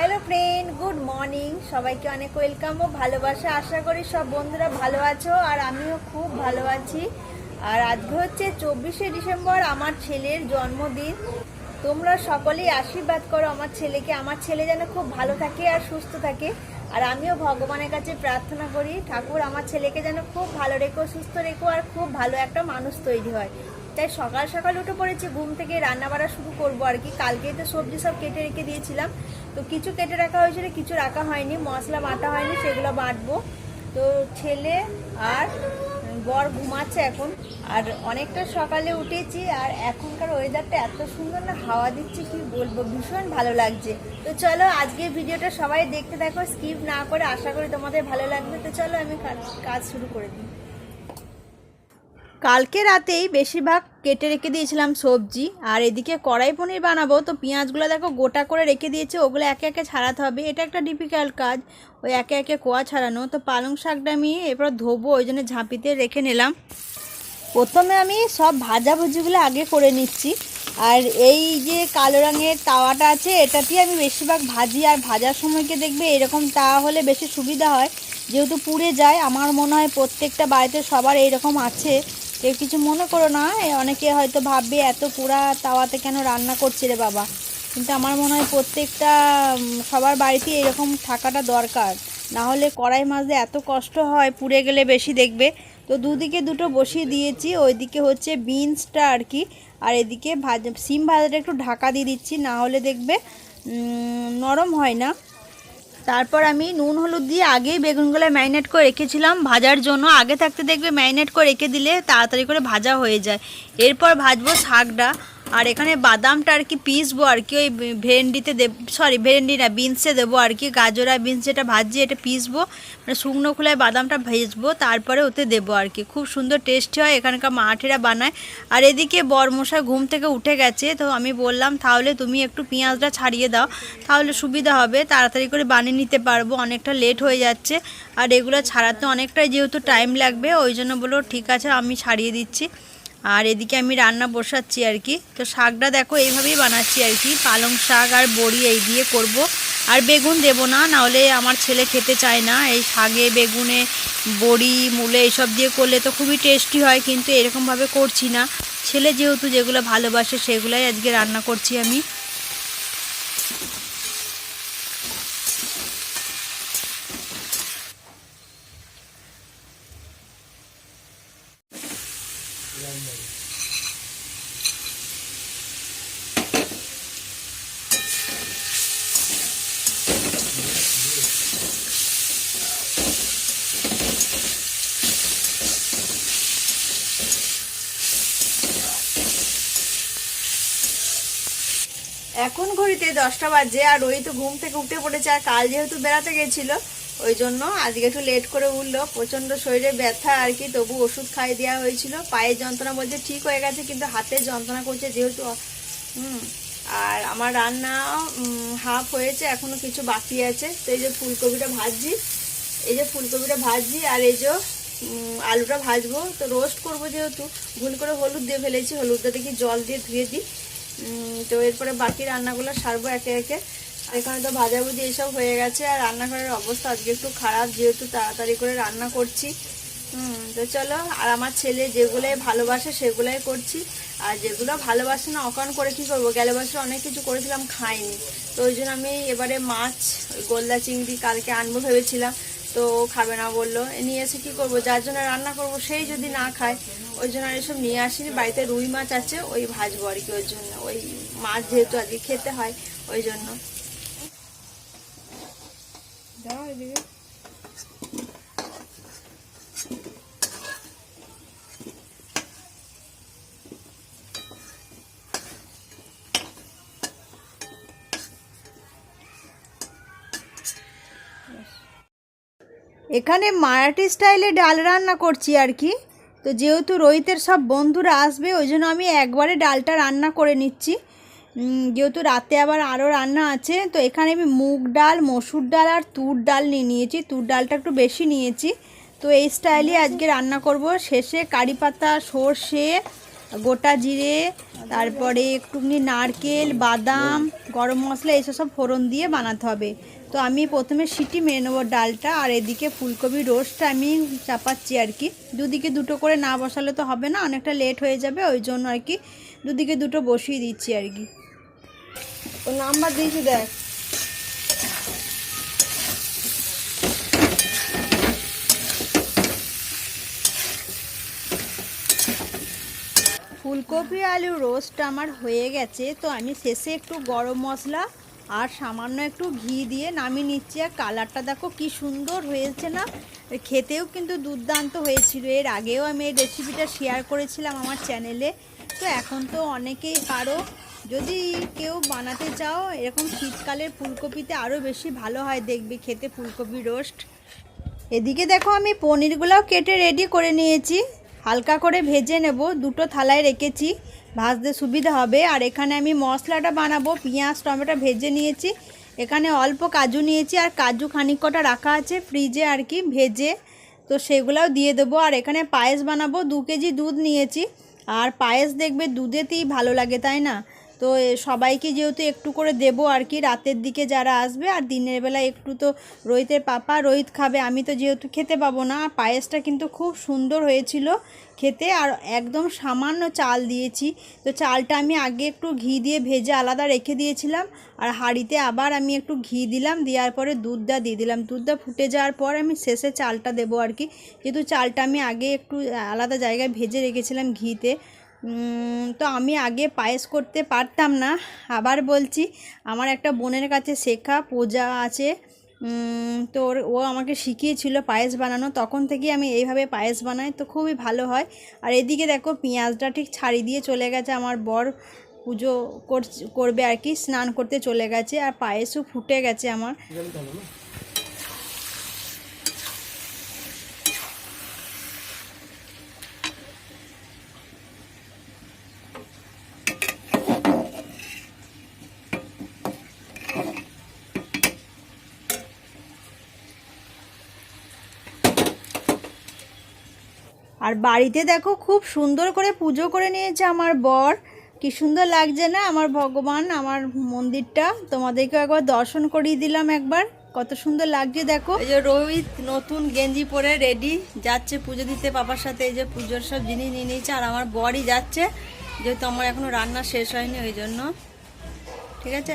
Hello friend, good morning. সবাইকে অনেক welcome ও ভালোবাসা। আশা করি সব বন্ধুরা ভালো আছো আর আমিও খুব ভালো আছি। আর আজকে হচ্ছে চব্বিশে ডিসেম্বর, আমার ছেলের জন্মদিন। তোমরা সকলেই আশীর্বাদ করো আমার ছেলেকে। আমার ছেলে যেন খুব ভালো থাকে আর সুস্থ থাকে। আর আমিও ভগবানের কাছে প্রার্থনা করি, ঠাকুর আমার ছেলেকে যেন খুব ভালো রেখো, সুস্থ রেখো আর খুব ভালো একটা মানুষ তৈরি হয়। তাই সকাল সকাল উঠে পড়েছি, ঘুম থেকে রান্না বাড়া শুরু করব আর কি। কালকেই তো সবজি সব কেটে রেখে দিয়েছিলাম। তো কিছু কেটে রাখা হয়েছিল কিছু রাখা হয়নি, মশলা বাটা হয়নি, সেগুলো বাটবো। তো ছেলে আর বর ঘুমাচ্ছে এখন। আর অনেকটা সকালে উঠেছি আর এখনকার ওয়েদারটা এত সুন্দর না, হাওয়া দিচ্ছে, কি বলব, ভীষণ ভালো লাগছে। তো চলো আজকে ভিডিওটা সবাই দেখতে দেখো স্কিপ না করে আশা করি তোমাদের ভালো লাগবে। তো চলো আমি কাজ- কাজ শুরু করে দিই। কালকে রাতেই বেশিরভাগ কেটে রেখে দিয়েছিলাম সবজি, আর এদিকে কড়াই পনির বানাবো। তো পেঁয়াজগুলো দেখো গোটা করে রেখে দিয়েছে, ওগুলো একে একে ছাড়াতে হবে। এটা একটা ডিফিকাল্ট কাজ, ওই একে একে কোয়া ছাড়ানো। তো পালং শাকটা আমি এরপর ধোবো, ওই জন্য ঝাঁপিতে রেখে নিলাম। প্রথমে আমি সব ভাজাভুজিগুলো আগে করে নিচ্ছি। আর এই যে কালো রঙের তাওয়াটা আছে, এটাতেই আমি বেশিরভাগ ভাজি আর ভাজার সময়কে দেখবে এরকম তাওয়া হলে বেশি সুবিধা হয়। যেহেতু পুড়ে যায়, আমার মনে হয় প্রত্যেকটা বাড়িতে সবার এইরকম আছে। কেউ কিছু মনে করো না অনেকে হয়তো ভাববে, এত পুরা তাওয়াতে কেন রান্না করছে রে বাবা? কিন্তু আমার মনে হয় প্রত্যেকটা সবার বাড়িতে এরকম থাকাটা দরকার। না হলে কড়াই মাঝে এত কষ্ট হয়, পুড়ে গেলে বেশি দেখবে। তো দুদিকে দুটো বসিয়ে দিয়েছি, ওইদিকে হচ্ছে বিনসটা আর কি, আর এদিকে ভাজা, সিম ভাজাটা একটু ঢাকা দিয়ে দিচ্ছি, না হলে দেখবে নরম হয় না। তারপর আমি নুন, হলুদ দিয়ে আগেই বেগুনগুলো ম্যারিনেট করে রেখেছিলাম। ভাজার জন্য আগে থাকতে দেখবে ম্যারিনেট করে রেখে দিলে তাড়াতাড়ি করে ভাজা হয়ে যায়। এরপর ভাজবো শাকটা। আর এখানে বাদামটা আর কি পিসবো আর কি, ওই ভেন্ডিতে দেব সরি ভেন্ডি না, বিনসে দেবো আর কি, গাজর আর বিনস যেটা ভাজি এটা পিসবো মানে শুকনো খোলায় বাদামটা ভেজবো, তারপরে ওতে দেবো আর কি, খুব সুন্দর টেস্টি হয়, এখানকার মাঠেরা বানায়। আর এদিকে বরমশা ঘুম থেকে উঠে গেছে, তো আমি বললাম, তাহলে তুমি একটু পেঁয়াজটা ছাড়িয়ে দাও, তাহলে সুবিধা হবে, তাড়াতাড়ি করে বানিয়ে নিতে পারব, অনেকটা লেট হয়ে যাচ্ছে। আর এগুলো ছাড়াতে অনেকটাই যেহেতু টাইম লাগবে, ওই জন্য বলল, ঠিক আছে, আমি ছাড়িয়ে দিচ্ছি। আর এদিকে আমি রান্না বসাচ্ছি আর কি। তো শাকটা দেখো, এইভাবেই বানাচ্ছি আর কি। পালং শাক আর বড়ি এই দিয়ে করব। আর বেগুন দেব না, নাহলে আমার ছেলে খেতে চায় না। এই শাগে বেগুনে, বড়ি, মূলে এইসব দিয়ে করলে তো খুবই টেস্টি হয়, কিন্তু এরকমভাবে করছি না। ছেলে যেহেতু যেগুলো ভালোবাসে সেগুলাই আজকে রান্না করছি আমি। এখন ঘড়িতে দশটা বাজে আর ওই তো ঘুম থেকে উঠে পড়েছে আর কাল যেহেতু বেড়াতে গেছিল, ওই জন্য আজকে একটু লেট করে উঠল। প্রচণ্ড শরীরে ব্যথা আর কি, তবু ওষুধ খাই দেওয়া হয়েছিল। পায়ের যন্ত্রণা বলছে ঠিক হয়ে গেছে, কিন্তু হাতে যন্ত্রণা করছে যেহেতু। হুম, আর আমার রান্না হাফ হয়েছে, এখনও কিছু বাকি আছে। তো এই যে ফুলকপিটা ভাজছি, এই যে ফুলকপিটা ভাজছি আর এই যে আলুটা ভাজবো। তো রোস্ট করব যেহেতু, ভুল করে হলুদ দিয়ে ফেলেছি, হলুদটা দেখি জল দিয়ে ধুয়ে দিই। তো এরপরে বাকি রান্নাগুলো সারবো একে একে। এখানে তো ভাজাভুজি এসব হয়ে গেছে আর রান্নাঘরের অবস্থা আজকে একটু খারাপ, যেহেতু তাড়াতাড়ি করে রান্না করছি। তো চলো, আর আমার ছেলে যেগুলোই ভালোবাসে সেগুলোই করছি। আর যেগুলো ভালোবাসে না অকান করে কি করব? গেলে বছর অনেক কিছু করেছিলাম, খাইনি। তো ওই জন্য আমি এবারে মাছ গোল্লা চিংড়ি কালকে আনব ভেবেছিলাম। তো খাবে না, বলল। নিয়ে এসে কী করব? যার জন্য রান্না করব, সেই যদি না খায়, ওই জন্য আর এসব নিয়ে আসিনি। বাড়িতে রুই মাছ আছে, ওই ভাজবো আর কি ওর জন্য। ওই মাছ যেহেতু আজকে খেতে হয়, ওই জন্য। এখানে মারাঠি স্টাইলে ডাল রান্না করছি আর কি। তো যেহেতু রোহিতের সব বন্ধুরা আসবে, ওই জন্য আমি একবারে ডালটা রান্না করে নিচ্ছি। যেহেতু রাতে আবার আরও রান্না আছে, তো এখানে আমি মুগ ডাল, মসুর ডাল আর তুর ডাল নিয়ে নিয়েছি। তুর ডালটা একটু বেশি নিয়েছি। তো এই স্টাইলে আজকে রান্না করব। শেষে কারি পাতা, সর্ষে, গোটা জিরে, তারপরে একটুখানি নারকেল, বাদাম, গরম মশলা, এইসব সব ফোড়ন দিয়ে বানাতে হবে। তো আমি প্রথমে সিটি মেরে নেব ডালটা, আর এদিকে ফুলকপি রোস্টটা আমি চাপাচ্ছি আর কি। দুদিকে দুটো করে না বসালে তো হবে না, অনেকটা লেট হয়ে যাবে, ওই জন্য আর কি দুদিকে দুটো বসিয়ে দিচ্ছি আর কি। ও নাম্বার দিয়েছি দেখ। ফুলকপি আলু রোস্ট আমার হয়ে গেছে, তো আমি শেষে একটু গরম মশলা আর সামান্য একটু ঘি দিয়ে নামিয়ে নিচ্ছি। আর কালারটা দেখো কি সুন্দর হয়েছে না? খেতেও কিন্তু দুর্দান্ত হয়েছিল। এর আগেও আমি এই রেসিপিটা শেয়ার করেছিলাম আমার চ্যানেলে তো এখন তো অনেকেই পারো। যদি কেউ বানাতে চাও, এরকম শীতকালের ফুলকপিতে আরও বেশি ভালো হয় দেখবে খেতে ফুলকপি রোস্ট এদিকে দেখো আমি পনিরগুলোও কেটে রেডি করে নিয়েছি। হালকা করে ভেজে নেব। দুটো থালায় রেখেছি। ভাজতে সুবিধা হবে। আর এখানে আমি মশলাটা বানাবো, পেঁয়াজ, টমেটো ভেজে নিয়েছি। এখানে অল্প কাজু নিয়েছি, আর কাজু খানিক কটা রাখা আছে ফ্রিজে আর কি ভেজে। তো সেগুলাও দিয়ে দেবো। আর এখানে পায়েস বানাবো, দু কেজি দুধ নিয়েছি। আর পায়েস দেখবে দুধেতেই ভালো লাগে, তাই না? তো সবাইকে যেহেতু একটু করে দেবো আর কি, রাতের দিকে যারা আসবে আর দিনের বেলা একটু তো রোহিতের পাপা রোহিত খাবে, আমি তো যেহেতু খেতে পাবো না, পায়েসটা কিন্তু খুব সুন্দর হয়েছিল খেতে আর একদম সামান্য চাল দিয়েছি। তো চালটা আমি আগে একটু ঘি দিয়ে ভেজে আলাদা রেখে দিয়েছিলাম আর হাঁড়িতে আবার আমি একটু ঘি দিলাম, দেওয়ার পরে দুধটা দিয়ে দিলাম। দুধটা ফুটে যাওয়ার পর আমি শেষে চালটা দেবো আর কি, যেহেতু চালটা আমি আগে একটু আলাদা জায়গায় ভেজে রেখেছিলাম ঘিতে। তো আমি আগে পায়েস করতে পারতাম না, আবার বলছি, আমার একটা বোনের কাছে শেখা পূজা আছে তো ওর- ও আমাকে শিখিয়েছিল পায়েস বানানো, তখন থেকেই আমি এইভাবে পায়েস বানাই, তো খুবই ভালো হয়। আর এদিকে দেখো পেঁয়াজটা ঠিক ছাড়ি দিয়ে চলে গেছে, আমার বর পুজো করবে আর কি, স্নান করতে চলে গেছে, আর পায়েসও ফুটে গেছে আমার। আর বাড়িতে দেখো খুব সুন্দর করে পুজো করে নিয়েছে আমার বর। কি সুন্দর লাগছে না আমার ভগবান, আমার মন্দিরটা? তোমাদেরকে একবার দর্শন করিয়ে দিলাম একবার। কত সুন্দর লাগছে দেখো। এই যে রোহিত নতুন গেঞ্জি পরে রেডি যাচ্ছে পুজো দিতে বাবার সাথে, এই যে পুজোর সব জিনিস নিয়ে নিয়েছে, আর আমার বরই যাচ্ছে। যেহেতু আমার এখনও রান্না শেষ হয়নি ওই জন্য। ঠিক আছে?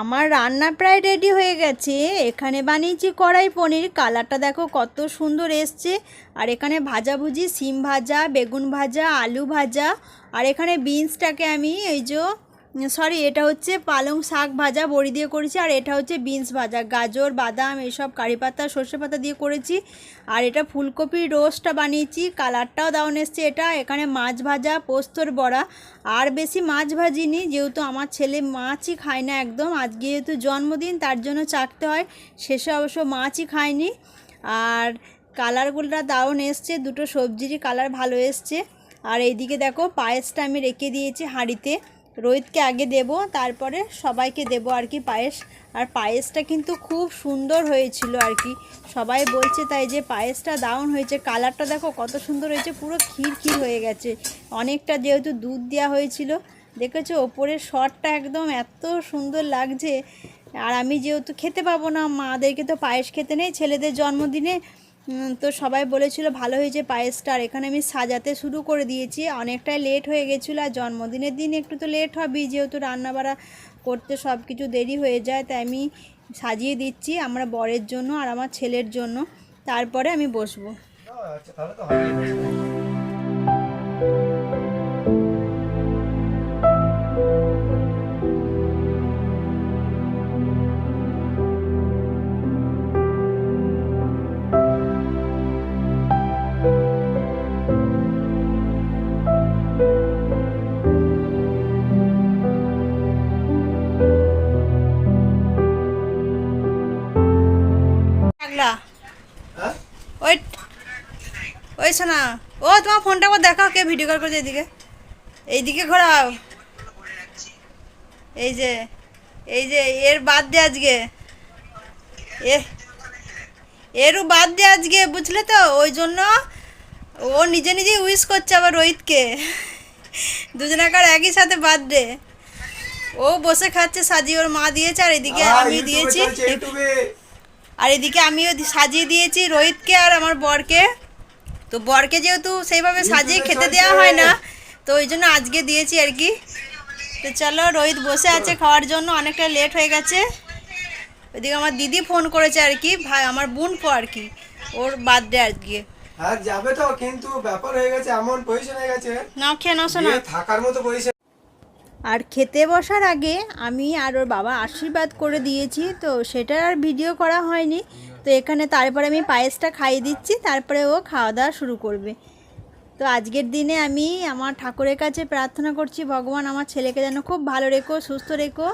আমার রান্না প্রায় রেডি হয়ে গেছে। এখানে বানিয়েছি কড়াই পনির। কালারটা দেখো কত সুন্দর এসছে। আর এখানে ভাজাভুজি, সিম ভাজা, বেগুন ভাজা, আলু ভাজা। আর এখানে বিনসটাকে আমি এই যে সরি এটা হচ্ছে পালং শাক ভাজা, বড়ি দিয়ে করেছি, আর এটা হচ্ছে বিনস ভাজা। গাজর, বাদাম এইসব কারি পাতা, সর্ষে পাতা দিয়ে করেছি। আর এটা ফুলকপির রোস্টটা বানিয়েছি, কালারটাও দাউন এসছে এটা। এখানে মাছ ভাজা, পোস্তর বড়া, আর বেশি মাছ ভাজিনি, যেহেতু আমার ছেলে মাছই খায় না একদম। আজকে যেহেতু জন্মদিন, তার জন্য চাকতে হয়, শেষে অবশ্য মাছই খায়নি। আর কালারগুলোটা দারুণ এসছে, দুটো সবজিরই কালার ভালো এসছে। আর এইদিকে দেখো, পায়েসটা আমি রেখে দিয়েছি হাঁড়িতে। রোহিতকে আগে দেব, তারপরে সবাইকে দেব আর কি পায়েস। আর পায়েসটা কিন্তু খুব সুন্দর হয়েছিল আর কি। সবাই বলছে তাই যে পায়েসটা দারুণ হয়েছে, কালারটা দেখো কত সুন্দর হয়েছে, পুরো ক্ষীর ক্ষীর হয়ে গেছে। অনেকটা যেহেতু দুধ দেওয়া হয়েছিল, দেখেছ? ওপরের শটটা একদম এত সুন্দর লাগছে। আর আমি যেহেতু খেতে পাবো না মাদেরকে তো পায়েস খেতে নেই, ছেলেদের জন্মদিনে তো সবাই বলেছিল ভালো হয়েছে পায়েসটা আর এখানে আমি সাজাতে শুরু করে দিয়েছি। অনেকটাই লেট হয়ে গেছিল আর জন্মদিনের দিন একটু তো লেট হবেই। যেহেতু রান্নাবাড়া করতে সব কিছু দেরি হয়ে যায়, তাই আমি সাজিয়ে দিচ্ছি আমরা বরের জন্য আর আমার ছেলের জন্য। তারপরে আমি বসবো। আচ্ছা তাহলে তো লাগলা হ্যাঁ? ওই ওই শোনা ও তোমার ফোনটা একবার দেখাও কে ভিডিও কল করছে এদিকে এইদিকে ঘোরাও। এই যে এই যে এর বাদ দে আজকে। এ এরও বাদ দে আজকে বুঝলে তো? ওই জন্য ও নিজে নিজেই উইশ করছে আবার রোহিতকে। দুজনাকার একই সাথে বার্থডে ও বসে খাচ্ছে সাজি ওর মা দিয়েছে আর এদিকে আমি দিয়েছি। আর এদিকে আমিও সাজিয়ে দিয়েছি রোহিতকে আর আমার বরকে। তো বরকে যেহেতু সেইভাবে সাজিয়ে খেতে দেওয়া হয় না তো ওই জন্য আজকে দিয়েছি আর কি। তো চলো রোহিত বসে আছে খাওয়ার জন্য অনেকটা লেট হয়ে গেছে। ওইদিকে আমার দিদি ফোন করেছে আর কি ভাই আমার বোন পো আর কি ওর বার্থডে আজকে। হ্যাঁ যাবে তো কিন্তু ব্যাপার হয়ে গেছে এমন পজিশন হয়ে গেছে নাও খেয়ে নাও শোনা থাকার মতো পজিশন আর খেতে বসার আগে আমি আর ওর বাবা আশীর্বাদ করে দিয়েছি, তো সেটার আর ভিডিও করা হয়নি। তো এখানে তারপরে আমি পায়েসটা খাইয়ে দিচ্ছি, তারপরে ও খাওয়া দাওয়া শুরু করবে। তো আজকের দিনে আমি আমার ঠাকুরের কাছে প্রার্থনা করছি, ভগবান আমার ছেলেকে যেন খুব ভালো রেখো, সুস্থ রেখো।